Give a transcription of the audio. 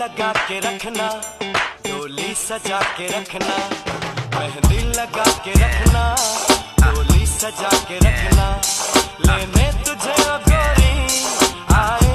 लगा के रखना, डोली सजा के रखना, मेहंदी लगा के रखना, डोली सजा के रखना। लेने तुझे गोरी, आए